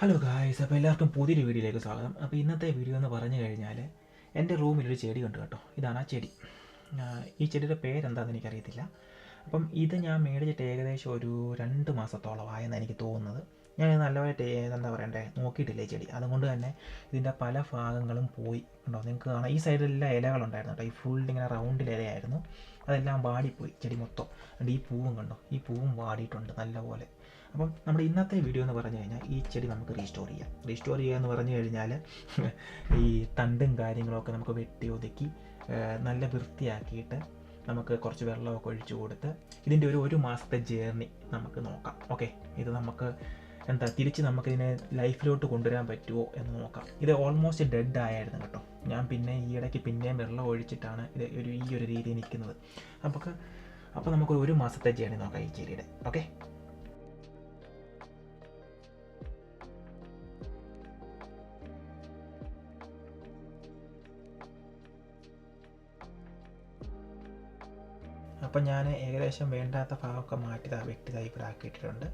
Hello guys അപ്പോൾ എല്ലാവർക്കും പുതിയൊരു വീഡിയോയിലേക്ക് സ്വാഗതം. അപ്പോൾ ഇന്നത്തെ വീഡിയോ എന്ന് പറഞ്ഞു കഴിഞ്ഞാൽ എന്റെ റൂമിലൊരു ചെടി ഉണ്ട് കേട്ടോ. ഇതാണ് ആ ചെടി. ഈ ചെടിയുടെ പേരെന്താണെന്ന് എനിക്കറിയത്തില്ല. അപ്പം ഇത് ഞാൻ മേടിച്ചിട്ട് ഏകദേശം ഒരു രണ്ട് മാസത്തോളമായെന്ന് എനിക്ക് തോന്നുന്നത്. ഞാൻ നല്ലതായിട്ട് എന്താ പറയണ്ടേ നോക്കിയിട്ടില്ല ഈ ചെടി. അതുകൊണ്ട് തന്നെ ഇതിന്റെ പല ഭാഗങ്ങളും പോയി ഉണ്ടോ നിങ്ങൾക്ക് കാണാം. ഈ സൈഡിലെല്ലാം ഇലകളുണ്ടായിരുന്നു കേട്ടോ. ഈ ഫുൾ ഇങ്ങനെ റൗണ്ടിൽ ഇലയായിരുന്നു. അതെല്ലാം വാടിപ്പോയി ചെടി മൊത്തം. അതുകൊണ്ട് ഈ പൂവും കണ്ടോ? ഈ പൂവും വാടിയിട്ടുണ്ട് നല്ലപോലെ. അപ്പം നമ്മുടെ ഇന്നത്തെ വീഡിയോ എന്ന് പറഞ്ഞു കഴിഞ്ഞാൽ ഈ ചെടി നമുക്ക് റീസ്റ്റോർ ചെയ്യാം. റീസ്റ്റോർ ചെയ്യുക എന്ന് പറഞ്ഞു കഴിഞ്ഞാൽ ഈ തണ്ടും കാര്യങ്ങളൊക്കെ നമുക്ക് വെട്ടി ഒതുക്കി നല്ല വൃത്തിയാക്കിയിട്ട് നമുക്ക് കുറച്ച് വെള്ളമൊക്കെ ഒഴിച്ചു കൊടുത്ത് ഇതിന്റെ ഒരു ഒരു മാസത്തെ ജേർണി നമുക്ക് നോക്കാം. ഓക്കെ ഇത് നമുക്ക് എന്താ തിരിച്ച് നമുക്കിതിനെ ലൈഫിലോട്ട് കൊണ്ടുവരാൻ പറ്റുമോ എന്ന് നോക്കാം. ഇത് ഓൾമോസ്റ്റ് ഡെഡ് ആയായിരുന്നു കേട്ടോ. ഞാൻ പിന്നെ ഈ ഇടയ്ക്ക് പിന്നെയും വെള്ളം ഒഴിച്ചിട്ടാണ് ഇത് ഒരു ഈ ഒരു രീതിയിൽ നിൽക്കുന്നത്. അപ്പോൾ അപ്പോൾ നമുക്ക് ഒരു മാസത്തെ ജേണി നോക്കാം ഈ ചെടിയുടെ ഓക്കെ? അപ്പം ഞാൻ ഏകദേശം വേണ്ടാത്ത ഭാഗമൊക്കെ മാറ്റി ദാ വെട്ടി തൈപ്പിടാക്കിയിട്ടുണ്ട്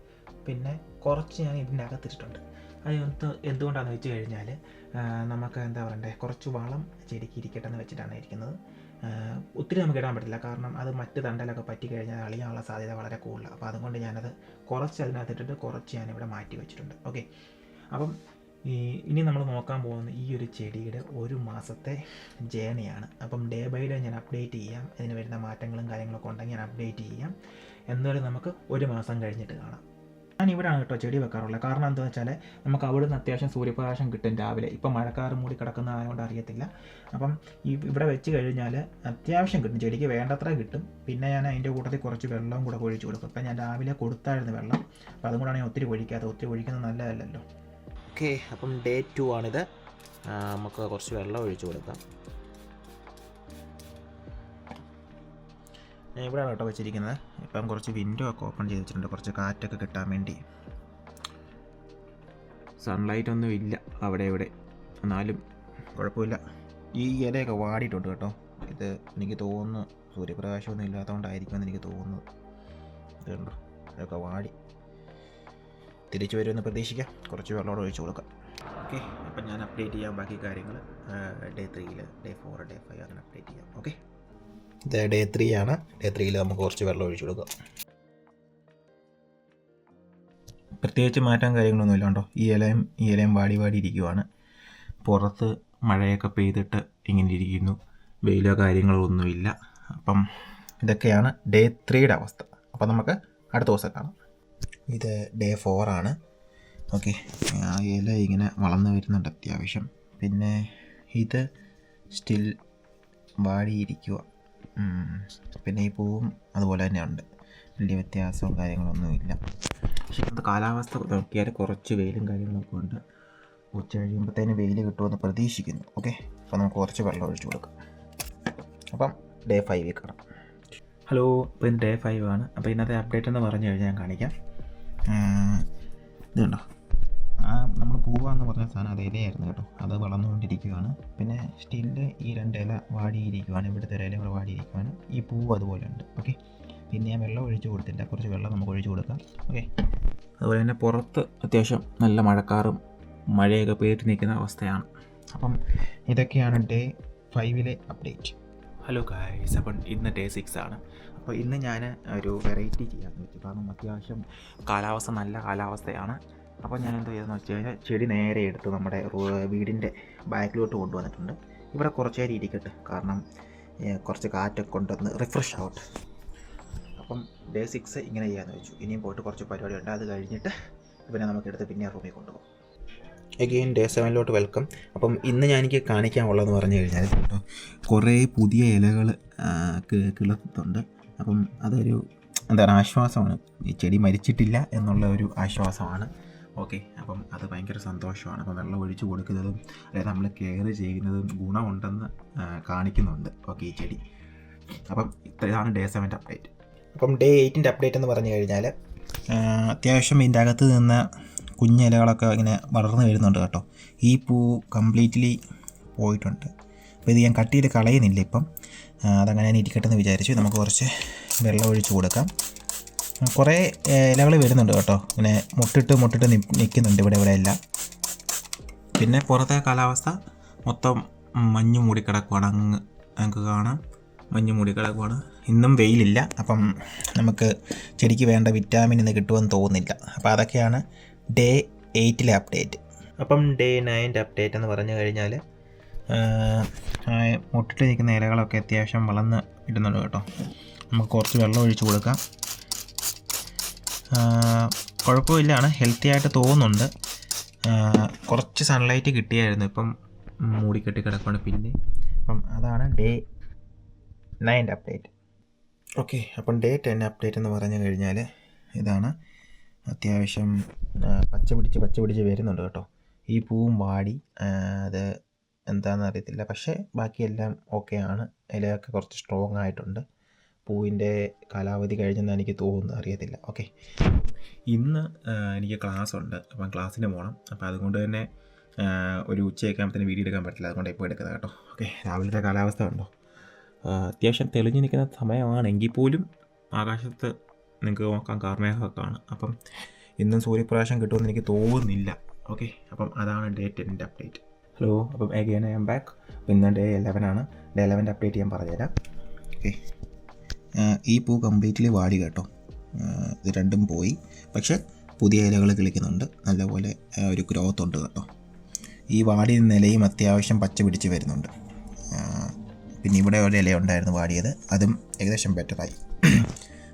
പിന്നെ കുറച്ച് ഞാൻ ഇതിന്റെ അകത്തിട്ടിട്ടുണ്ട് അത് എന്ത് എന്തുകൊണ്ടാണെന്ന് വെച്ച് കഴിഞ്ഞാൽ നമുക്ക് എന്താ പറയണ്ടേ കുറച്ച് വളം ചെടിക്ക് ഇരിക്കട്ടെ എന്ന് വെച്ചിട്ടാണ് ഇരിക്കുന്നത്. ഒത്തിരി നമുക്ക് ഇടാൻ പറ്റില്ല. കാരണം അത് മറ്റ് തണ്ടലൊക്കെ പറ്റി കഴിഞ്ഞാൽ അളിയാനുള്ള സാധ്യത വളരെ കൂടുതലാണ് അപ്പോൾ അതുകൊണ്ട് ഞാനത് കുറച്ച് അതിനകത്തിട്ടിട്ട് കുറച്ച് ഞാനിവിടെ മാറ്റി വെച്ചിട്ടുണ്ട്. ഓക്കെ? അപ്പം ഈ ഇനി നമ്മൾ നോക്കാൻ പോകുന്ന ഈ ഒരു ചെടിയുടെ ഒരു മാസത്തെ ജേണിയാണ്. അപ്പം ഡേ ബൈ ഡേ ഞാൻ അപ്ഡേറ്റ് ചെയ്യാം. അതിന് വരുന്ന മാറ്റങ്ങളും കാര്യങ്ങളൊക്കെ ഉണ്ടെങ്കിൽ ഞാൻ അപ്ഡേറ്റ് ചെയ്യാം. എന്നാലും നമുക്ക് ഒരു മാസം കഴിഞ്ഞിട്ട് കാണാം. ഞാൻ ഇവിടെയാണ് കേട്ടോ ചെടി വെക്കാറുള്ളത്. കാരണം എന്താണെന്ന് വെച്ചാൽ നമുക്ക് അവിടെ നിന്ന് അത്യാവശ്യം സൂര്യപ്രകാശം കിട്ടും രാവിലെ. ഇപ്പം മഴക്കാറ് മൂടി കിടക്കുന്ന ആയതുകൊണ്ട് അറിയത്തില്ല. അപ്പം ഈ ഇവിടെ വെച്ച് കഴിഞ്ഞാൽ അത്യാവശ്യം കിട്ടും. ചെടിക്ക് വേണ്ടത്ര കിട്ടും. പിന്നെ ഞാൻ അതിന്റെ കൂട്ടത്തിൽ കുറച്ച് വെള്ളവും കൂടെ ഒഴിച്ചു കൊടുക്കും. ഇപ്പം ഞാൻ രാവിലെ കൊടുത്തായിരുന്നു വെള്ളം. അപ്പോൾ അതും കൂടാണ് ഞാൻ ഒത്തിരി ഒഴിക്കാത്തത്. ഒത്തിരി ഒഴിക്കുന്നത് നല്ലതല്ലല്ലോ. ഓക്കെ അപ്പം ഡേ ടു ആണിത്. നമുക്ക് കുറച്ച് വെള്ളം ഒഴിച്ചു കൊടുക്കാം. ഇവിടെയാണ് കേട്ടോ വെച്ചിരിക്കുന്നത്. ഇപ്പം കുറച്ച് വിൻഡോ ഒക്കെ ഓപ്പൺ ചെയ്ത് വെച്ചിട്ടുണ്ട്. കുറച്ച് കാറ്റൊക്കെ കിട്ടാൻ വേണ്ടി. സൺലൈറ്റ് ഒന്നും ഇല്ല അവിടെ ഇവിടെ. എന്നാലും കുഴപ്പമില്ല. ഈ ഇലയൊക്കെ വാടിയിട്ടുണ്ട് കേട്ടോ. ഇത് എനിക്ക് തോന്നുന്നു സൂര്യപ്രകാശമൊന്നും ഇല്ലാത്തതുകൊണ്ടായിരിക്കുമെന്ന് എനിക്ക് തോന്നുന്നു. ഇതുണ്ടോ ഇതൊക്കെ വാടി. തിരിച്ചു വരുമെന്ന് പ്രതീക്ഷിക്കാം. കുറച്ച് വെള്ളം ഒഴിച്ചു കൊടുക്കാം. ഓക്കെ അപ്പം ഞാൻ അപ്ഡേറ്റ് ചെയ്യാം ബാക്കി കാര്യങ്ങൾ. ഡേ ത്രീയിൽ ഡേ ഫോർ ഡേ ഫൈവ് അങ്ങനെ അപ്ഡേറ്റ് ചെയ്യാം. ഓക്കെ? ഇത് ഡേ ത്രീ ആണ്. ഡേ ത്രീയിൽ നമുക്ക് കുറച്ച് വെള്ളം ഒഴിച്ചു കൊടുക്കാം. പ്രത്യേകിച്ച് മാറ്റാൻ കാര്യങ്ങളൊന്നുമില്ല കേട്ടോ ഈ ഇലയും ഈ ഇലയും വാടി വാടി ഇരിക്കുവാണ്. പുറത്ത് മഴയൊക്കെ പെയ്തിട്ട് ഇങ്ങനെ ഇരിക്കുന്നു. വെയിലോ കാര്യങ്ങളോ ഒന്നുമില്ല അപ്പം ഇതൊക്കെയാണ് ഡേ ത്രീയുടെ അവസ്ഥ. അപ്പം നമുക്ക് അടുത്ത ദിവസം കാണാം. ഇത് ഡേ ഫോറാണ് ഓക്കെ. ആ ഇല ഇങ്ങനെ വളർന്നു വരുന്നുണ്ട് അത്യാവശ്യം. പിന്നെ ഇത് സ്റ്റിൽ വാടിയിരിക്കുക. പിന്നെ ഈ പൂവും അതുപോലെ തന്നെ ഉണ്ട് വലിയ വ്യത്യാസവും കാര്യങ്ങളൊന്നുമില്ല പക്ഷേ ഇന്നത്തെ കാലാവസ്ഥ നോക്കിയാൽ കുറച്ച് വെയിലും കാര്യങ്ങളൊക്കെ ഉണ്ട്. ഉച്ച കഴിയുമ്പോഴത്തേന് വെയിൽ കിട്ടുമെന്ന് പ്രതീക്ഷിക്കുന്നു. ഓക്കെ? അപ്പോൾ നമുക്ക് കുറച്ച് വെള്ളം ഒഴിച്ചു കൊടുക്കാം. അപ്പം ഡേ ഫൈവിൽ കാണാം. ഹലോ ഇപ്പം ഡേ ഫൈവ് ആണ്. അപ്പോൾ ഇന്നത്തെ അപ്ഡേറ്റ് എന്ന് പറഞ്ഞു കഴിഞ്ഞാൽ ഞാൻ കാണിക്കാം. ആ, ഇത് കണ്ടോ ആ പൂവാന്ന് പറഞ്ഞ സാധനം അത് ഇലയായിരുന്നു കേട്ടോ. അത് വളർന്നുകൊണ്ടിരിക്കുകയാണ്. പിന്നെ സ്റ്റില്ല് ഈ രണ്ട് ഇല വാടിയിരിക്കുകയാണ് ഇവിടുത്തെ ഒരു ഇല വാടിയിരിക്കുവാണ്. ഈ പൂവ് അതുപോലെ ഉണ്ട്. ഓക്കെ പിന്നെ ഞാൻ വെള്ളം ഒഴിച്ചു കൊടുത്തില്ല കുറച്ച് വെള്ളം നമുക്ക് ഒഴിച്ചു കൊടുക്കാം. ഓക്കെ അതുപോലെ തന്നെ പുറത്ത് അത്യാവശ്യം നല്ല മഴക്കാറും മഴയൊക്കെ പെയ്തിട്ട് നിൽക്കുന്ന അവസ്ഥയാണ്. അപ്പം ഇതൊക്കെയാണ് ഡേ ഫൈവിലെ അപ്ഡേറ്റ് ഹലോ ഗായ്സ് അപ്പം ഇന്ന് ഡേ സിക്സ് ആണ്. അപ്പോൾ ഇന്ന് ഞാൻ ഒരു വെറൈറ്റി ചെയ്യാമെന്ന് വെച്ചു. കാരണം അത്യാവശ്യം കാലാവസ്ഥ നല്ല കാലാവസ്ഥയാണ്. അപ്പോൾ ഞാൻ എന്താ ചെയ്തതെന്ന് വെച്ച് കഴിഞ്ഞാൽ ചെടി നേരെ എടുത്ത് നമ്മുടെ വീടിന്റെ ബാക്കിലോട്ട് കൊണ്ടുവന്നിട്ടുണ്ട്. ഇവിടെ കുറച്ച് നേരം ഇരിക്കട്ടെ കാരണം കുറച്ച് കാറ്റൊക്കെ കൊണ്ടുവന്ന് റിഫ്രഷ് ആവട്ടെ അപ്പം ഡേ സിക്സ് ഇങ്ങനെ ചെയ്യാമെന്ന് വെച്ചു. ഇനിയും പോയിട്ട് കുറച്ച് പരിപാടി ഉണ്ട് അത് കഴിഞ്ഞിട്ട് പിന്നെ നമുക്കെടുത്ത് പിന്നെ റൂമിൽ കൊണ്ടുപോകും. എഗെയിൻ ഡേ സെവനിലോട്ട് വെൽക്കം അപ്പം ഇന്ന് ഞാൻ എനിക്ക് കാണിക്കാനുള്ളതെന്ന് പറഞ്ഞു കഴിഞ്ഞാൽ കേട്ടോ കുറേ പുതിയ ഇലകൾ കിളുത്തുണ്ട് അപ്പം അതൊരു എന്താണ് ആശ്വാസമാണ്. ഈ ചെടി മരിച്ചിട്ടില്ല എന്നുള്ള ഒരു ആശ്വാസമാണ്. ഓക്കെ അപ്പം അത് ഭയങ്കര സന്തോഷമാണ്. അപ്പം വെള്ളം ഒഴിച്ചു കൊടുക്കുന്നതും അതായത് നമ്മൾ കെയർ ചെയ്യുന്നതും ഗുണമുണ്ടെന്ന് കാണിക്കുന്നുണ്ട്. ഓക്കെ ഈ ചെടി. അപ്പം ഇത്രയാണ് ഡേ സെവന്റെ അപ്ഡേറ്റ് അപ്പം ഡേ എയ്റ്റിന്റെ അപ്ഡേറ്റ് എന്ന് പറഞ്ഞു കഴിഞ്ഞാൽ അത്യാവശ്യം ഇതിന്റെ അകത്ത് നിന്ന് കുഞ്ഞിലകളൊക്കെ ഇങ്ങനെ വളർന്നു വരുന്നുണ്ട് കേട്ടോ. ഈ പൂ കംപ്ലീറ്റ്ലി പോയിട്ടുണ്ട്. അപ്പോൾ ഇത് ഞാൻ കട്ട് ചെയ്ത് കളയുന്നില്ല ഇപ്പം. അതങ്ങനെ ഞാൻ ഇരിക്കട്ടെ എന്ന് വിചാരിച്ചു. നമുക്ക് കുറച്ച് വെള്ളം ഒഴിച്ചു കൊടുക്കാം. കുറേ ഇലകൾ വരുന്നുണ്ട് കേട്ടോ. ഇങ്ങനെ മുട്ടിട്ട് മുട്ടിട്ട് നിൽക്കുന്നുണ്ട് ഇവിടെ ഇവിടെ എല്ലാം. പിന്നെ പുറത്തെ കാലാവസ്ഥ മൊത്തം മഞ്ഞ് മൂടിക്കിടക്കുവാണ്. അങ്ങ് നമുക്ക് കാണാം. മഞ്ഞ് മൂടിക്കിടക്കുവാണ്. ഇന്നും വെയിലില്ല. അപ്പം നമുക്ക് ചെടിക്ക് വേണ്ട വിറ്റാമിൻ ഇന്ന് കിട്ടുമെന്ന് തോന്നുന്നില്ല. അപ്പോൾ അതൊക്കെയാണ് ഡേ എയ്റ്റിലെ അപ്ഡേറ്റ് അപ്പം ഡേ നയന്റെ അപ്ഡേറ്റ് എന്ന് പറഞ്ഞു കഴിഞ്ഞാൽ മുട്ടിട്ട് നിൽക്കുന്ന ഇലകളൊക്കെ അത്യാവശ്യം വളർന്ന് ഇടുന്നുണ്ട് കേട്ടോ. നമുക്ക് കുറച്ച് വെള്ളം ഒഴിച്ച് കൊടുക്കാം. കുഴപ്പമില്ലാണ്. ഹെൽത്തി ആയിട്ട് തോന്നുന്നുണ്ട്. കുറച്ച് സൺലൈറ്റ് കിട്ടിയായിരുന്നു. ഇപ്പം മൂടിക്കെട്ടി കിടക്കുകയാണ് പിന്നെ. അപ്പം അതാണ് ഡേ നയന്റെ അപ്ഡേറ്റ് ഓക്കെ അപ്പം ഡേ ടെൻ അപ്ഡേറ്റ് എന്ന് പറഞ്ഞു കഴിഞ്ഞാൽ ഇതാണ് അത്യാവശ്യം പച്ച പിടിച്ച് പച്ച പിടിച്ച് വരുന്നുണ്ട് കേട്ടോ. ഈ പൂവും വാടി അത് എന്താണെന്ന് അറിയത്തില്ല. പക്ഷേ ബാക്കിയെല്ലാം ഓക്കെ ആണ്. ഇലയൊക്കെ കുറച്ച് സ്ട്രോങ് ആയിട്ടുണ്ട്. പൂവിന്റെ കാലാവധി കഴിഞ്ഞെന്ന് എനിക്ക് തോന്നുന്നു അറിയത്തില്ല. ഓക്കെ ഇന്ന് എനിക്ക് ക്ലാസ് ഉണ്ട്. അപ്പം ക്ലാസ്സിന് പോകണം അപ്പോൾ അതുകൊണ്ട് തന്നെ ഒരു ഉച്ചയൊക്കെ വീഡിയോ എടുക്കാൻ പറ്റില്ല അതുകൊണ്ട് ഇപ്പോൾ എടുക്കുന്നത് കേട്ടോ. ഓക്കെ രാവിലത്തെ കാലാവസ്ഥ ഉണ്ടോ അത്യാവശ്യം തെളിഞ്ഞു നിൽക്കുന്ന സമയമാണെങ്കിൽ പോലും ആകാശത്ത് നിങ്ങൾക്ക് നോക്കാം കാർമേഘമൊക്കെ കാണും അപ്പം ഇന്നും സൂര്യപ്രകാശം കിട്ടുമെന്ന് എനിക്ക് തോന്നുന്നില്ല. ഓക്കെ അപ്പം അതാണ് ഡേ എന്റെ അപ്ഡേറ്റ് ഹലോ അപ്പം എഗെയിൻ ഐ എം ബാക്ക് ഇന്ന് ഡേ ഇലവൻ ആണ്. ഡേ ഇലവന്റെ അപ്ഡേറ്റ് ഞാൻ പറഞ്ഞുതരാം. ഓക്കെ ഈ പൂ കംപ്ലീറ്റ്ലി വാടി കേട്ടോ. ഇത് രണ്ടും പോയി. പക്ഷേ പുതിയ ഇലകൾ കിളിക്കുന്നുണ്ട്. നല്ലപോലെ ഒരു ഗ്രോത്ത് ഉണ്ട് കേട്ടോ. ഈ വാടിയ നിലയും അത്യാവശ്യം പച്ച പിടിച്ച് വരുന്നുണ്ട്. പിന്നെ ഇവിടെ ഒരു ഇല ഉണ്ടായിരുന്നു വാടിയത്. അതും ഏകദേശം ബെറ്ററായി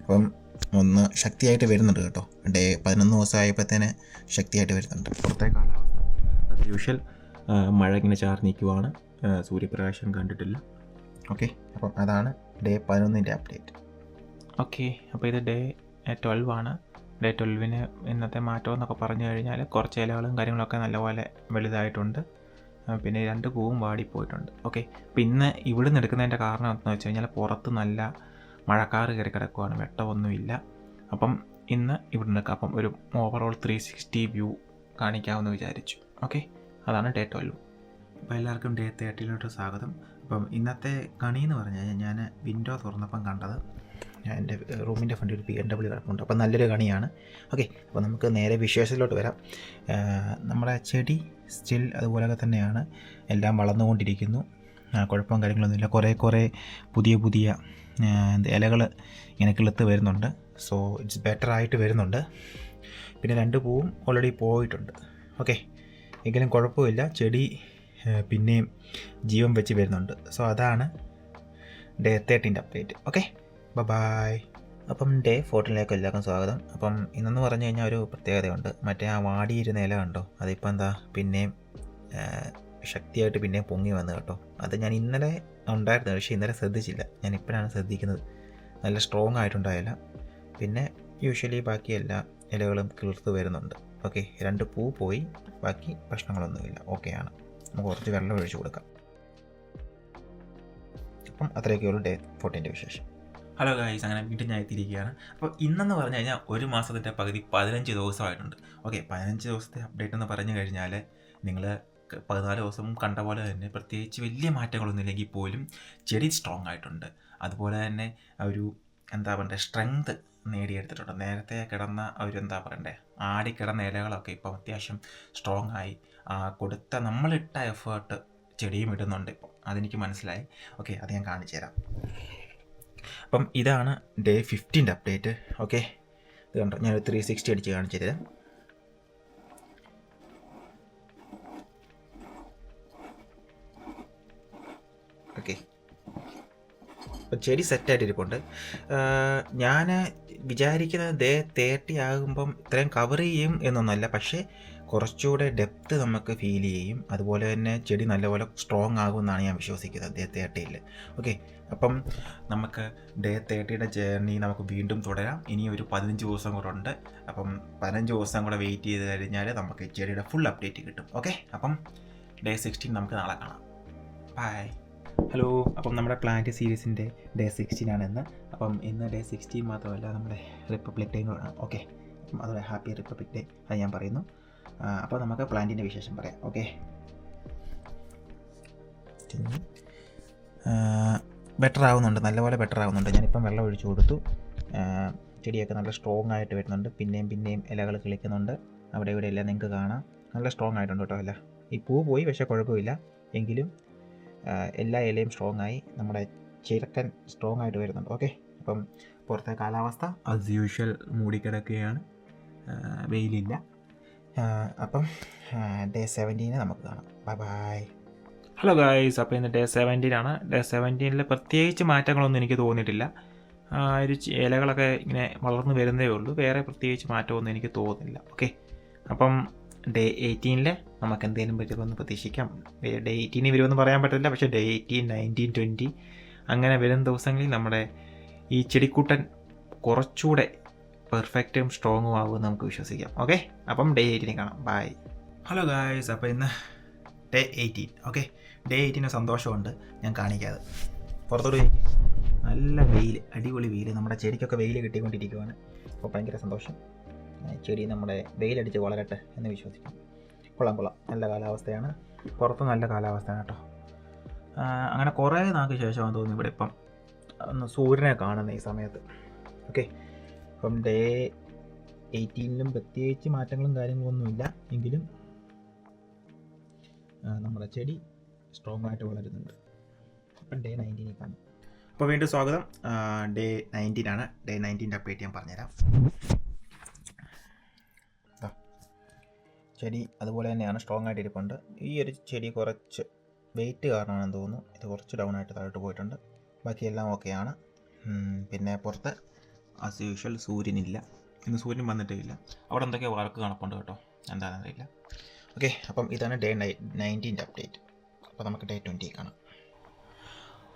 അപ്പം ഒന്ന് ശക്തിയായിട്ട് വരുന്നുണ്ട് കേട്ടോ. ഡേ പതിനൊന്ന് ദിവസമായപ്പോഴത്തേന് ശക്തിയായിട്ട് വരുന്നുണ്ട്. പുറത്തെ കാലാവസ്ഥ അത് യൂഷ്വൽ മഴ ഇങ്ങനെ ചാർന്നിരിക്കുവാണ്. സൂര്യപ്രകാശം കണ്ടിട്ടില്ല. ഓക്കെ അപ്പം അതാണ് ഡേ പതിനൊന്നിന്റെ അപ്ഡേറ്റ്. ഓക്കെ അപ്പോൾ ഇത് ഡേ ട്വൽവ് ആണ് ഡേ ട്വൽവിന് ഇന്നത്തെ മാറ്റം എന്നൊക്കെ പറഞ്ഞു കഴിഞ്ഞാൽ കുറച്ച് ഇലകളും കാര്യങ്ങളൊക്കെ നല്ലപോലെ വലുതായിട്ടുണ്ട്. പിന്നെ രണ്ട് പൂവും വാടിപ്പോയിട്ടുണ്ട്. ഓക്കെ അപ്പം ഇന്ന് ഇവിടെ നിന്ന് എടുക്കുന്നതിന്റെ കാരണം എന്താണെന്ന് വെച്ച് കഴിഞ്ഞാൽ പുറത്ത് നല്ല മഴക്കാറ് കയറി കിടക്കുവാണ് വെട്ടമൊന്നുമില്ല. അപ്പം ഇന്ന് ഇവിടെ എടുക്കാം. അപ്പം ഒരു ഓവറോൾ ത്രീ സിക്സ്റ്റി വ്യൂ കാണിക്കാമെന്ന് വിചാരിച്ചു. ഓക്കെ അതാണ് ഡേ ട്വൽവ്. അപ്പോൾ എല്ലാവർക്കും ഡേ തേർട്ടിയിലോട്ട് സ്വാഗതം. അപ്പം ഇന്നത്തെ കണി എന്ന് പറഞ്ഞു കഴിഞ്ഞാൽ ഞാൻ വിൻഡോ തുറന്നപ്പം കണ്ടത് ഞാൻ എന്റെ റൂമിന്റെ ഫ്രണ്ടിൽ ഒരു പി എൻ ഡബ്ല്യു കിടപ്പുണ്ട്. അപ്പം നല്ലൊരു കണിയാണ്. ഓക്കെ അപ്പോൾ നമുക്ക് നേരെ വിശേഷത്തിലോട്ട് വരാം. നമ്മുടെ ചെടി സ്റ്റിൽ അതുപോലെയൊക്കെ തന്നെയാണ്. എല്ലാം വളർന്നുകൊണ്ടിരിക്കുന്നു. കുഴപ്പം കാര്യങ്ങളൊന്നുമില്ല. കുറേ കുറേ പുതിയ പുതിയ ഇലകൾ ഇങ്ങനെ കിളുത്ത് വരുന്നുണ്ട്. സോ ഇറ്റ്സ് ബെറ്റർ ആയിട്ട് വരുന്നുണ്ട്. പിന്നെ രണ്ട് പൂവും ഓൾറെഡി പോയിട്ടുണ്ട്. ഓക്കെ എങ്കിലും കുഴപ്പമില്ല. ചെടി പിന്നെയും ജീവൻ വെച്ച് വരുന്നുണ്ട്. സോ അതാണ് ഡേ തേർട്ടീന്റെ അപ്ഡേറ്റ് ഓക്കെ ബബായ് അപ്പം ഡേ ഫോർട്ടീനിലേക്ക് എല്ലാവർക്കും സ്വാഗതം. അപ്പം ഇന്നെന്ന് പറഞ്ഞു കഴിഞ്ഞാൽ ഒരു പ്രത്യേകതയുണ്ട്. മറ്റേ ആ വാടിയിരുന്ന ഇല കണ്ടോ? അതിപ്പോൾ എന്താ പിന്നെയും ശക്തിയായിട്ട് പിന്നെയും പൊങ്ങി വന്നു കേട്ടോ. അത് ഞാൻ ഇന്നലെ ഉണ്ടായിരുന്നു പക്ഷേ ഇന്നലെ ശ്രദ്ധിച്ചില്ല. ഞാൻ ഇപ്പോഴാണ് ശ്രദ്ധിക്കുന്നത്. നല്ല സ്ട്രോങ് ആയിട്ടുണ്ടായില്ല പിന്നെ യൂഷ്വലി ബാക്കി എല്ലാ ഇലകളും കിളിർത്ത് വരുന്നുണ്ട്. ഓക്കെ രണ്ട് പൂ പോയി. ബാക്കി പ്രശ്നങ്ങളൊന്നുമില്ല. ഓക്കെയാണ് നമുക്ക് കുറച്ച് വെള്ളം ഒഴിച്ച് കൊടുക്കാം. അപ്പം അത്രയൊക്കെ ഒരു ഡേ ഫോർട്ടീന്റെ വിശേഷം. ഹലോ ഗായ്സ് അങ്ങനെ വീണ്ടും ഞാൻ എത്തിയിരിക്കുകയാണ്. അപ്പോൾ ഇന്നെന്ന് പറഞ്ഞു കഴിഞ്ഞാൽ ഒരു മാസത്തിന്റെ പകുതി പതിനഞ്ച് ദിവസമായിട്ടുണ്ട്. ഓക്കെ പതിനഞ്ച് ദിവസത്തെ അപ്ഡേറ്റ് എന്ന് പറഞ്ഞു കഴിഞ്ഞാൽ നിങ്ങൾ പതിനാല് ദിവസം കണ്ട പോലെ തന്നെ പ്രത്യേകിച്ച് വലിയ മാറ്റങ്ങളൊന്നും ഇല്ലെങ്കിൽ പോലും ചെടി സ്ട്രോങ് ആയിട്ടുണ്ട്. അതുപോലെ തന്നെ ഒരു എന്താ പറയുക സ്ട്രെങ്ത് നേടിയെടുത്തിട്ടുണ്ട്. നേരത്തെ കിടന്ന ഒരു എന്താ പറയണ്ടേ ആടിക്കിടന്ന ഇലകളൊക്കെ ഇപ്പം അത്യാവശ്യം സ്ട്രോങ് ആയി. കൊടുത്ത നമ്മളിട്ട എഫേർട്ട് ചെടിയും ഇടുന്നുണ്ട് ഇപ്പം. അതെനിക്ക് മനസ്സിലായി. ഓക്കെ അത് ഞാൻ കാണിച്ചു തരാം. അപ്പം ഇതാണ് ഡേ ഫിഫ്റ്റീന്റെ അപ്ഡേറ്റ് ഓക്കെ ഇത് കണ്ടോ? ഞാൻ ത്രീ സിക്സ്റ്റി അടിച്ച് കാണിച്ചു തരാം. ഓക്കെ അപ്പോൾ ചെടി സെറ്റായിട്ട് ഇരിപ്പുണ്ട്. ഞാൻ വിചാരിക്കുന്നത് ദേ തേർട്ടി ആകുമ്പം ഇത്രയും കവർ ചെയ്യും എന്നൊന്നല്ല. പക്ഷേ കുറച്ചുകൂടെ ഡെപ്ത് നമുക്ക് ഫീൽ ചെയ്യും. അതുപോലെ തന്നെ ചെടി നല്ലപോലെ സ്ട്രോങ് ആകുമെന്നാണ് ഞാൻ വിശ്വസിക്കുന്നത് ഡേ തേർട്ടിയിൽ ഓക്കെ അപ്പം നമുക്ക് ഡേ തേർട്ടിയുടെ ജേർണി നമുക്ക് വീണ്ടും തുടരാം. ഇനി ഒരു പതിനഞ്ച് ദിവസം കൂടെ ഉണ്ട്. അപ്പം പതിനഞ്ച് ദിവസം കൂടെ വെയിറ്റ് ചെയ്ത് കഴിഞ്ഞാൽ നമുക്ക് ചെടിയുടെ ഫുൾ അപ്ഡേറ്റ് കിട്ടും. ഓക്കെ അപ്പം ഡേ സിക്സ്റ്റീൻ നമുക്ക് നാളെ കാണാം. ബൈ ഹലോ അപ്പം നമ്മുടെ പ്ലാന്റ് സീരീസിന്റെ ഡേ സിക്സ്റ്റീൻ ആണെന്ന് അപ്പം ഇന്ന് ഡേ സിക്സ്റ്റീൻ മാത്രമല്ല നമ്മുടെ റിപ്പബ്ലിക് ഡേ കൂടെ ഓക്കെ അപ്പം ഹാപ്പി റിപ്പബ്ലിക് ഡേ അത് ഞാൻ പറയുന്നു. അപ്പോൾ നമുക്ക് പ്ലാന്റിന്റെ വിശേഷം പറയാം ഓക്കെ? ബെറ്റർ ആവുന്നുണ്ട് നല്ലപോലെ ബെറ്റർ ആവുന്നുണ്ട്. ഞാനിപ്പം വെള്ളം ഒഴിച്ചു കൊടുത്തു. ചെടിയൊക്കെ നല്ല സ്ട്രോങ് ആയിട്ട് വരുന്നുണ്ട്. പിന്നെയും പിന്നെയും ഇലകൾ കിളിക്കുന്നുണ്ട്. അവിടെ ഇവിടെ എല്ലാം നിങ്ങൾക്ക് കാണാം. നല്ല സ്ട്രോങ് ആയിട്ടുണ്ട് കേട്ടോ അല്ല ഈ പൂ പോയി പക്ഷേ കുഴപ്പമില്ല. എങ്കിലും എല്ലാ ഇലയും സ്ട്രോങ് ആയി. നമ്മുടെ ചിരക്കൻ സ്ട്രോങ് ആയിട്ട് വരുന്നുണ്ട് ഓക്കെ? അപ്പം പുറത്തെ കാലാവസ്ഥ ആസ് യൂഷ്വൽ മൂടിക്കിടക്കുകയാണ്. വെയിലില്ല. അപ്പം ഡേ സെവന്റീന് നമുക്ക് കാണാം. ബൈ ബൈ ഹലോ ഗായ്സ് അപ്പോൾ ഇന്ന് ഡേ സെവന്റീൻ ആണ്. ഡേ സെവന്റീനിൽ പ്രത്യേകിച്ച് മാറ്റങ്ങളൊന്നും എനിക്ക് തോന്നിയിട്ടില്ല. ഒരു ഇലകളൊക്കെ ഇങ്ങനെ വളർന്നു വരുന്നേ ഉള്ളൂ. വേറെ പ്രത്യേകിച്ച് മാറ്റമൊന്നും എനിക്ക് തോന്നുന്നില്ല. ഓക്കെ അപ്പം ഡേ എയ്റ്റീനിൽ നമുക്ക് എന്തെങ്കിലും പറ്റുമെന്ന് പ്രതീക്ഷിക്കാം. ഡേ എയ്റ്റീനിൽ വരുമെന്ന് പറയാൻ പറ്റില്ല പക്ഷേ ഡേ എയ്റ്റീൻ നയന്റീൻ ട്വന്റി അങ്ങനെ വരും ദിവസങ്ങളിൽ നമ്മുടെ ഈ ചെടിക്കൂട്ടൻ കുറച്ചുകൂടെ പെർഫെക്റ്റും സ്ട്രോങ്ങും ആകുമെന്ന് നമുക്ക് വിശ്വസിക്കാം. ഓക്കെ അപ്പം ഡേ എയ്റ്റീനെ കാണാം. ബൈ ഹലോ ഗായ്സ് അപ്പോൾ ഇന്ന് ഡേ എയ്റ്റീൻ ഓക്കെ ഡേ എയ്റ്റീന് സന്തോഷമുണ്ട്. ഞാൻ കാണിക്കാതെ പുറത്തോട്ട് നല്ല വെയിൽ അടിപൊളി വെയിൽ നമ്മുടെ ചെടിക്കൊക്കെ വെയിൽ കിട്ടിക്കൊണ്ടിരിക്കുവാണ്. അപ്പോൾ ഭയങ്കര സന്തോഷം. ചെടി നമ്മുടെ വെയിലടിച്ച് വളരട്ടെ എന്ന് വിശ്വസിക്കാം കൊള്ളാം കൊള്ളാം. നല്ല കാലാവസ്ഥയാണ്. പുറത്ത് നല്ല കാലാവസ്ഥയാണ് കേട്ടോ. അങ്ങനെ കുറേ നാൾക്ക് ശേഷമാണ് തോന്നുന്നു ഇവിടെ ഇപ്പം. ഒന്ന് സൂര്യനെ കാണുന്നത് ഈ സമയത്ത്. ഓക്കെ അപ്പം ഡേ എയ്റ്റീനിലും പ്രത്യേകിച്ച് മാറ്റങ്ങളും കാര്യങ്ങളൊന്നുമില്ല. എങ്കിലും നമ്മുടെ ചെടി സ്ട്രോങ് ആയിട്ട് വളരുന്നുണ്ട്. അപ്പം ഡേ നയന്റീനിൽ കാണും. അപ്പോൾ വീണ്ടും സ്വാഗതം. ഡേ നയന്റീൻ ആണ്. ഡേ നയന്റീന്റെ അപ്ഡേറ്റ് ഞാൻ പറഞ്ഞുതരാം. ചെടി അതുപോലെ തന്നെയാണ് സ്ട്രോങ് ആയിട്ട് ഇരിപ്പുണ്ട്. ഈ ഒരു ചെടി കുറച്ച് വെയിറ്റ് കാരണമാണെന്ന് തോന്നുന്നു. ഇത് കുറച്ച് ഡൗൺ ആയിട്ട് താഴോട്ട് പോയിട്ടുണ്ട്. ബാക്കിയെല്ലാം ഓക്കെയാണ്. പിന്നെ പുറത്ത് ആസ് യൂഷ്വൽ സൂര്യനില്ല. ഇന്ന് സൂര്യൻ വന്നിട്ടേ ഇല്ല. അവിടെ എന്തൊക്കെയോ വർക്ക് കാണപ്പുണ്ട് കേട്ടോ. എന്താണെന്ന് അറിയില്ല. ഓക്കെ അപ്പം ഇതാണ് ഡേ നൈ നയന്റീന്റെ അപ്ഡേറ്റ് അപ്പോൾ നമുക്ക് ഡേ ട്വന്റി കാണാം.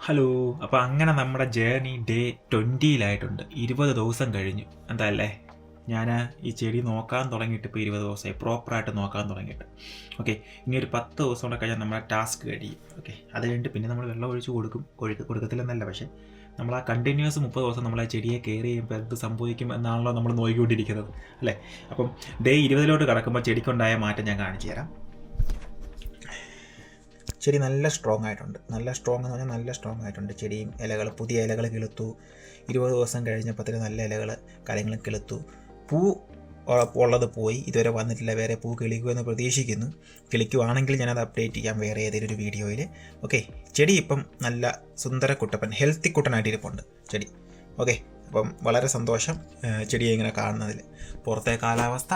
ഹലോ അപ്പോൾ അങ്ങനെ നമ്മുടെ ജേർണി ഡേ ട്വന്റിയിലായിട്ടുണ്ട് ഇരുപത് ദിവസം കഴിഞ്ഞു. എന്താ അല്ലേ? ഞാൻ ഈ ചെടി നോക്കാൻ തുടങ്ങിയിട്ട് ഇപ്പോൾ ഇരുപത് ദിവസമായി. പ്രോപ്പറായിട്ട് നോക്കാൻ തുടങ്ങിയിട്ട്. ഓക്കെ ഇനി ഒരു പത്ത് ദിവസം കൂടെ കഴിഞ്ഞാൽ നമ്മളെ ടാസ്ക് കഴിയും ഓക്കെ അത് കഴിഞ്ഞിട്ട് പിന്നെ നമ്മൾ വെള്ളം ഒഴിച്ച് കൊടുക്കും. ഒഴുക്ക് കൊടുക്കത്തില്ലെന്നല്ല. പക്ഷേ നമ്മൾ ആ കണ്ടിന്യൂസ് മുപ്പത് ദിവസം നമ്മൾ ആ ചെടിയെ കെയർ ചെയ്യുമ്പോൾ എന്ത് സംഭവിക്കും എന്നാണല്ലോ നമ്മൾ നോക്കിക്കൊണ്ടിരിക്കുന്നത്. അല്ലേ? അപ്പം ഡേ ഇരുപതിലോട്ട് കടക്കുമ്പോൾ ചെടിക്കുണ്ടായ മാറ്റം ഞാൻ കാണിച്ചു തരാം. ചെടി നല്ല സ്ട്രോങ് ആയിട്ടുണ്ട്. നല്ല സ്ട്രോങ് എന്ന് പറഞ്ഞാൽ നല്ല സ്ട്രോങ് ആയിട്ടുണ്ട്. ചെടിയും ഇലകൾ പുതിയ ഇലകൾ കിളുത്തു. ഇരുപത് ദിവസം കഴിഞ്ഞപ്പോഴത്തേന് നല്ല ഇലകൾ കാര്യങ്ങളും കിളുത്തു. പൂ ഉള്ളത് പോയി. ഇതുവരെ വന്നിട്ടില്ല. വേറെ പൂ കിളിക്കുമെന്ന് പ്രതീക്ഷിക്കുന്നു. കിളിക്കുവാണെങ്കിൽ ഞാനത് അപ്ഡേറ്റ് ചെയ്യാം വേറെ ഏതെങ്കിലും ഒരു വീഡിയോയിൽ ഓക്കെ ചെടി ഇപ്പം നല്ല സുന്ദര കുട്ടപ്പൻ ഹെൽത്തി കുട്ടനായിട്ട് ഇരിപ്പുണ്ട് ചെടി. ഓക്കെ അപ്പം വളരെ സന്തോഷം ചെടിയെ ഇങ്ങനെ കാണുന്നതിൽ. പുറത്തെ കാലാവസ്ഥ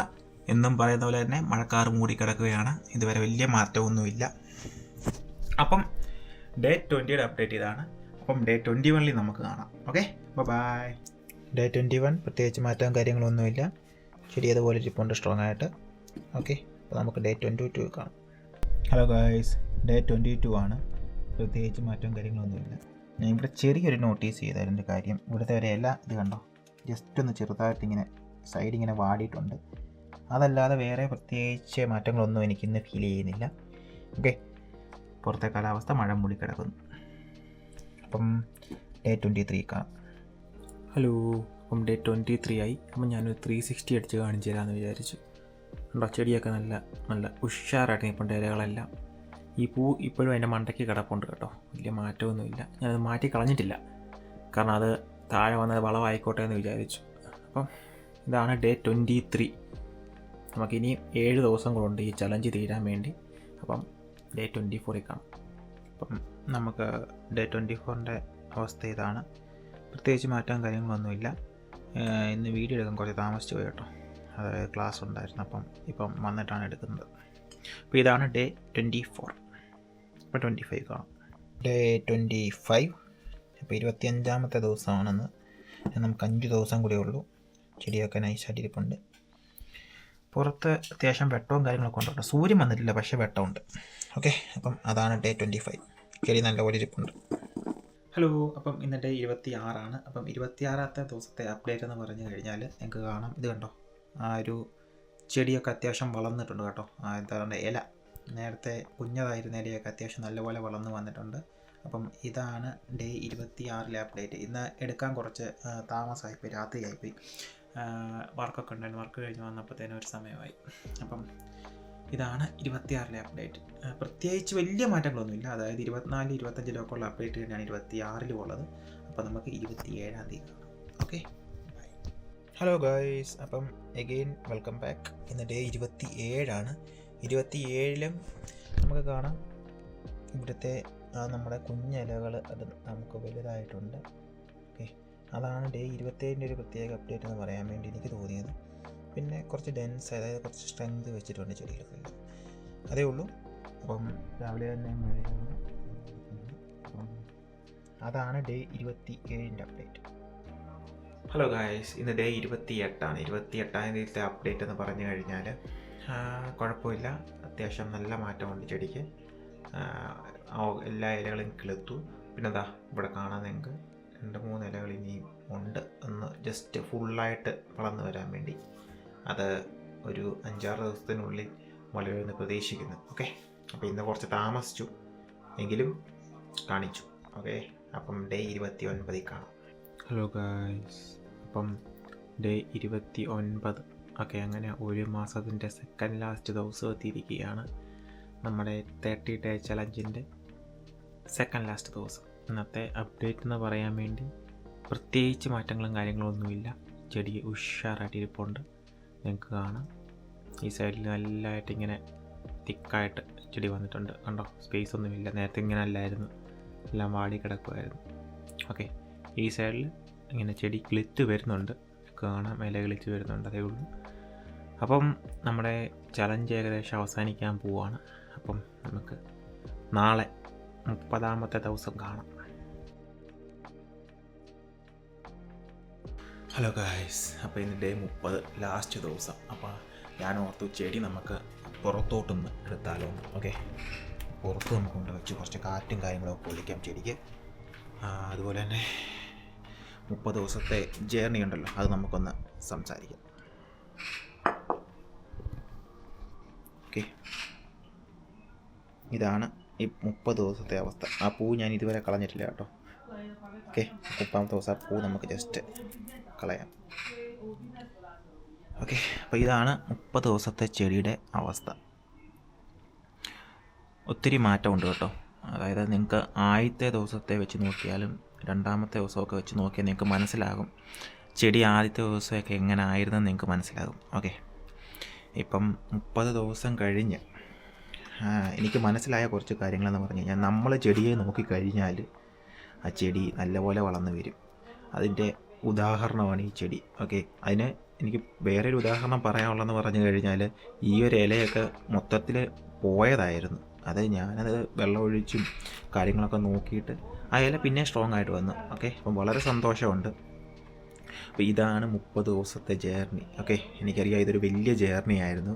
എന്നും പറയുന്ന പോലെ തന്നെ മഴക്കാറ് മൂടിക്കിടക്കുകയാണ്. ഇതുവരെ വലിയ മാറ്റമൊന്നുമില്ല. അപ്പം ഡേ ട്വന്റിയുടെ അപ്ഡേറ്റ് ഇതാണ്. അപ്പം ഡേ ട്വന്റി വണ്ണിൽ നമുക്ക് കാണാം. Okay bye day twenty one പ്രത്യേകിച്ച് മാറ്റവും കാര്യങ്ങളൊന്നുമില്ല ശരി അതുപോലെ ഇരിപ്പുണ്ട് സ്ട്രോങ് ആയിട്ട്. ഓക്കെ അപ്പോൾ നമുക്ക് ഡേ ട്വന്റി ടു കാണാം. Hello guys day twenty two ആണ്. പ്രത്യേകിച്ച് മാറ്റവും കാര്യങ്ങളൊന്നുമില്ല ഞാൻ ഇവിടെ ചെറിയൊരു നോട്ടീസ് ഒരു കാര്യം. ഇവിടുത്തെ ഒരു ഇല ഇത് കണ്ടോ? ജസ്റ്റ് ഒന്ന് ചെറുതായിട്ട് ഇങ്ങനെ സൈഡ് ഇങ്ങനെ വാടിയിട്ടുണ്ട്. അതല്ലാതെ വേറെ പ്രത്യേകിച്ച് മാറ്റങ്ങളൊന്നും എനിക്കിന്ന് ഫീൽ ചെയ്യുന്നില്ല. ഓക്കെ പുറത്തെ കാലാവസ്ഥ മഴ മൂടി കിടക്കുന്നു അപ്പം ഡേ ട്വന്റി ത്രീ കാണാം. ഹലോ അപ്പം ഡേ ട്വന്റി ത്രീ ആയി. അപ്പം ഞാനൊരു ത്രീ സിക്സ്റ്റി അടിച്ച് കാണിച്ചു തരാമെന്ന് വിചാരിച്ചു. കണ്ടോ ചെടിയൊക്കെ നല്ല നല്ല ഉഷാറായിട്ട് നിൽപ്പുണ്ട് ഇലകളെല്ലാം. ഈ പൂ ഇപ്പോഴും അതിന്റെ മണ്ടയ്ക്ക് കിടപ്പുണ്ട് കേട്ടോ. വലിയ മാറ്റമൊന്നുമില്ല. ഞാനത് മാറ്റി കളഞ്ഞിട്ടില്ല. കാരണം അത് താഴെ വന്നത് വളമായിക്കോട്ടെ എന്ന് വിചാരിച്ചു. അപ്പം ഇതാണ് ഡേ ട്വന്റി ത്രീ നമുക്കിനി ഏഴ് ദിവസം കൂടെ ഈ ചലഞ്ച് തീരാൻ വേണ്ടി. അപ്പം ഡേ ട്വന്റി ഫോറിൽ കാണാം. അപ്പം നമുക്ക് ഡേ ട്വന്റി ഫോറിന്റെ അവസ്ഥ ഇതാണ്. പ്രത്യേകിച്ച് മാറ്റാൻ കാര്യങ്ങളൊന്നുമില്ല. ഇന്ന് വീഡിയോ എടുക്കാൻ കുറച്ച് താമസിച്ച് പോയി കേട്ടോ. അതായത് ക്ലാസ് ഉണ്ടായിരുന്നു അപ്പം ഇപ്പം വന്നിട്ടാണ് എടുക്കുന്നത്. അപ്പോൾ ഇതാണ് ഡേ ട്വന്റി ഫോർ. ഇപ്പോൾ ട്വന്റി ഫൈവ് കാണാം. Day twenty five. ഇപ്പോൾ ഇരുപത്തിയഞ്ചാമത്തെ ദിവസമാണെന്ന്. നമുക്ക് അഞ്ച് ദിവസം കൂടെ ഉള്ളൂ. ചെടിയൊക്കെ നൈസായിട്ട് ഇരിപ്പുണ്ട്. പുറത്ത് അത്യാവശ്യം വെട്ടവും കാര്യങ്ങളൊക്കെ ഉണ്ട് സൂര്യം സൂര്യൻ വന്നിട്ടില്ല പക്ഷേ വെട്ടമുണ്ട്. ഓക്കെ അപ്പം അതാണ് ഡേ ട്വന്റി ഫൈവ്. ചെടി നല്ലപോലെ ഇരിപ്പുണ്ട്. ഹലോ അപ്പം ഇന്നെന്റെ ഇരുപത്തി ആറാണ് അപ്പം ഇരുപത്തിയാറാമത്തെ ദിവസത്തെ അപ്ഡേറ്റ് എന്ന് പറഞ്ഞു കഴിഞ്ഞാൽ നിങ്ങൾക്ക് കാണാം. ഇത് കണ്ടോ? ആ ഒരു ചെടിയൊക്കെ അത്യാവശ്യം വളർന്നിട്ടുണ്ട് കേട്ടോ. എന്താ പറയുക ഇല. നേരത്തെ കുഞ്ഞതായിരുന്ന ഇലയൊക്കെ അത്യാവശ്യം നല്ലപോലെ വളർന്നു വന്നിട്ടുണ്ട്. അപ്പം ഇതാണ് ഡേ ഇരുപത്തി ആറിലെ അപ്ഡേറ്റ് ഇന്ന് എടുക്കാൻ കുറച്ച് താമസമായിപ്പോയി രാത്രിയായിപ്പോയി. വർക്കൊക്കെ ഉണ്ടായിരുന്നു. വർക്ക് കഴിഞ്ഞ് വന്നപ്പോഴത്തേനും ഒരു സമയമായി. അപ്പം ഇതാണ് ഇരുപത്തിയാറിലെ അപ്ഡേറ്റ് പ്രത്യേകിച്ച് വലിയ മാറ്റങ്ങളൊന്നുമില്ല. അതായത് ഇരുപത്തിനാല് ഇരുപത്തഞ്ചിലൊക്കെ ഉള്ള അപ്ഡേറ്റ് തന്നെയാണ് ഇരുപത്തിയാറിൽ ഉള്ളത്. അപ്പോൾ നമുക്ക് ഇരുപത്തി ഏഴാം തീയതി ഓക്കെ ഹലോ ഗായ്സ് അപ്പം എഗെയിൻ വെൽക്കം ബാക്ക് ഇന്ന് ഡേ ഇരുപത്തി ഏഴാണ് ഇരുപത്തി ഏഴിലും നമുക്ക് കാണാം. ഇവിടുത്തെ നമ്മുടെ കുഞ്ഞിലകൾ അത് നമുക്ക് വലുതായിട്ടുണ്ട്. ഓക്കെ അതാണ് ഡേ ഇരുപത്തേഴിന്റെ ഒരു പ്രത്യേക അപ്ഡേറ്റ് എന്ന് പറയാൻ വേണ്ടി എനിക്ക് തോന്നിയത്. പിന്നെ കുറച്ച് ഡെൻസ് അതായത് കുറച്ച് സ്ട്രെങ്ത് വെച്ചിട്ടുണ്ട് ചെടികൾക്ക് അതേ ഉള്ളൂ. അപ്പം രാവിലെ തന്നെ മഴയാണ് അതാണ് ഡേ ഇരുപത്തി ഏഴിന്റെ അപ്ഡേറ്റ് ഹലോ ഗായ്സ് ഇന്ന് ഡേ ഇരുപത്തി എട്ടാണ് ഇരുപത്തി എട്ടാം തീയതിയിലത്തെ അപ്ഡേറ്റ് എന്ന് പറഞ്ഞു കഴിഞ്ഞാൽ കുഴപ്പമില്ല. അത്യാവശ്യം നല്ല മാറ്റമുണ്ട് ചെടിക്ക്. എല്ലാ ഇലകളും കിളുത്തു. പിന്നെ അതാ ഇവിടെ കാണാൻ നിങ്ങൾക്ക്. രണ്ട് മൂന്ന് ഇലകൾ ഇനിയും ഉണ്ട് ഒന്ന് ജസ്റ്റ് ഫുള്ളായിട്ട് വളർന്നു വരാൻ വേണ്ടി. അത് ഒരു അഞ്ചാറ് ദിവസത്തിനുള്ളിൽ വളരുമെന്ന് പ്രതീക്ഷിക്കുന്നു. ഓക്കെ? അപ്പോൾ ഇന്ന് കുറച്ച് താമസിച്ചു. എങ്കിലും കാണിച്ചു. ഓക്കെ? അപ്പം ഡേ ഇരുപത്തി ഒൻപതിൽ കാണാം. ഹലോ ഗായ്സ് അപ്പം ഡേ ഇരുപത്തി ഒൻപത് ഓക്കെ അങ്ങനെ ഒരു മാസത്തിന്റെ സെക്കൻഡ് ലാസ്റ്റ് ദിവസം എത്തിയിരിക്കുകയാണ് നമ്മുടെ തേർട്ടി ഡേ ചലഞ്ചിന്റെ സെക്കൻഡ് ലാസ്റ്റ് ദിവസം. ഇന്നത്തെ അപ്ഡേറ്റ് എന്ന് പറയാൻ വേണ്ടി പ്രത്യേകിച്ച് മാറ്റങ്ങളും കാര്യങ്ങളും ഒന്നുമില്ല ചെടി ഉഷാറായിട്ട് ഇരിപ്പുണ്ട് നിങ്ങൾക്ക് കാണാം. ഈ സൈഡിൽ നല്ലതായിട്ട് ഇങ്ങനെ തിക്കായിട്ട് ചെടി വന്നിട്ടുണ്ട്. കണ്ടോ? സ്പേസ് ഒന്നുമില്ല നേരത്തെ ഇങ്ങനെ അല്ലായിരുന്നു. എല്ലാം വാടി കിടക്കുമായിരുന്നു ഓക്കെ ഈ സൈഡിൽ ഇങ്ങനെ ചെടി ക്ലിത്ത് വരുന്നുണ്ട്. കാണാം. ഇല കിളിച്ച് വരുന്നുണ്ട്. അതേ ഉള്ളൂ. അപ്പം നമ്മുടെ ചലഞ്ച് ഏകദേശം അവസാനിക്കാൻ പോവുകയാണ് അപ്പം നമുക്ക് നാളെ മുപ്പതാമത്തെ ദിവസം കാണാം. ഹലോ ഗായ്സ് അപ്പോൾ ഇന്ന് ഡേ മുപ്പത് ലാസ്റ്റ് ദിവസം. അപ്പോൾ ഞാൻ ഓർത്തു ചെടി നമുക്ക് പുറത്തോട്ടൊന്ന് എടുത്താലോ ഓക്കെ പുറത്ത് നമുക്ക് കൊണ്ട് വെച്ച് കുറച്ച് കാറ്റും കാര്യങ്ങളൊക്കെ ഒളിക്കാം ചെടിക്ക്. അതുപോലെ തന്നെ മുപ്പത് ദിവസത്തെ ജേർണി ഉണ്ടല്ലോ അത് നമുക്കൊന്ന് സംസാരിക്കാം. ഓക്കെ ഇതാണ് ഈ മുപ്പത് ദിവസത്തെ അവസ്ഥ. ആ പൂ ഞാൻ ഇതുവരെ കളഞ്ഞിട്ടില്ല കേട്ടോ. ഓക്കെ മുപ്പത്താമത്തെ ദിവസം പൂ നമുക്ക് ജസ്റ്റ് കളയാം. ഓക്കെ അപ്പോൾ ഇതാണ് മുപ്പത് ദിവസത്തെ ചെടിയുടെ അവസ്ഥ. ഒത്തിരി മാറ്റമുണ്ട് കേട്ടോ. അതായത് നിങ്ങൾക്ക് ആദ്യത്തെ ദിവസത്തെ വെച്ച് നോക്കിയാലും രണ്ടാമത്തെ ദിവസമൊക്കെ വെച്ച് നോക്കിയാൽ നിങ്ങൾക്ക് മനസ്സിലാകും. ചെടി ആദ്യത്തെ ദിവസമൊക്കെ എങ്ങനെ ആയിരുന്നു നിങ്ങൾക്ക് മനസ്സിലാകും. ഓക്കെ ഇപ്പം മുപ്പത് ദിവസം കഴിഞ്ഞ് എനിക്ക് മനസ്സിലായ കുറച്ച് കാര്യങ്ങളെന്ന് പറഞ്ഞു കഴിഞ്ഞാൽ നമ്മൾ ചെടിയെ നോക്കിക്കഴിഞ്ഞാൽ ആ ചെടി നല്ലപോലെ വളർന്നു വരും. അതിന്റെ ഉദാഹരണമാണ് ഈ ചെടി. ഓക്കെ അതിന് എനിക്ക് വേറെ ഒരു ഉദാഹരണം പറയാനുള്ളതെന്ന് പറഞ്ഞു കഴിഞ്ഞാൽ ഈ ഒരു ഇലയൊക്കെ മൊത്തത്തിൽ പോയതായിരുന്നു. അത് ഞാനത് വെള്ളമൊഴിച്ചും കാര്യങ്ങളൊക്കെ നോക്കിയിട്ട് ആ ഇല പിന്നെ സ്ട്രോങ് ആയിട്ട് വന്നു. ഓക്കെ അപ്പം വളരെ സന്തോഷമുണ്ട്. അപ്പോൾ ഇതാണ് മുപ്പത് ദിവസത്തെ ജേർണി. ഓക്കെ എനിക്കറിയാം ഇതൊരു വലിയ ജേർണി ആയിരുന്നു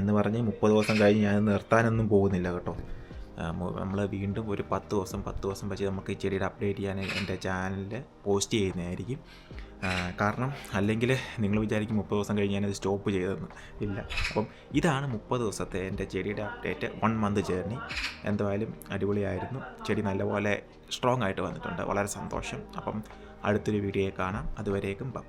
എന്ന് പറഞ്ഞ് മുപ്പത് ദിവസം കഴിഞ്ഞ് ഞാൻ നിർത്താനൊന്നും പോകുന്നില്ല കേട്ടോ. നമ്മൾ വീണ്ടും ഒരു പത്ത് ദിവസം പത്ത് ദിവസം വെച്ച് നമുക്ക് ഈ ചെടിയുടെ അപ്ഡേറ്റ് ചെയ്യാൻ എന്റെ ചാനലിൽ പോസ്റ്റ് ചെയ്യുന്നതായിരിക്കും. കാരണം അല്ലെങ്കിൽ നിങ്ങൾ വിചാരിക്കും മുപ്പത് ദിവസം കഴിഞ്ഞ് ഞാനത് സ്റ്റോപ്പ് ചെയ്തെന്ന് ഇല്ല. അപ്പം ഇതാണ് മുപ്പത് ദിവസത്തെ എന്റെ ചെടിയുടെ അപ്ഡേറ്റ് വൺ മന്ത് ജേർണി എന്തായാലും അടിപൊളിയായിരുന്നു. ചെടി നല്ലപോലെ സ്ട്രോങ് ആയിട്ട് വന്നിട്ടുണ്ട്. വളരെ സന്തോഷം. അപ്പം അടുത്തൊരു വീഡിയോയെ കാണാം. അതുവരേക്കും ബൈ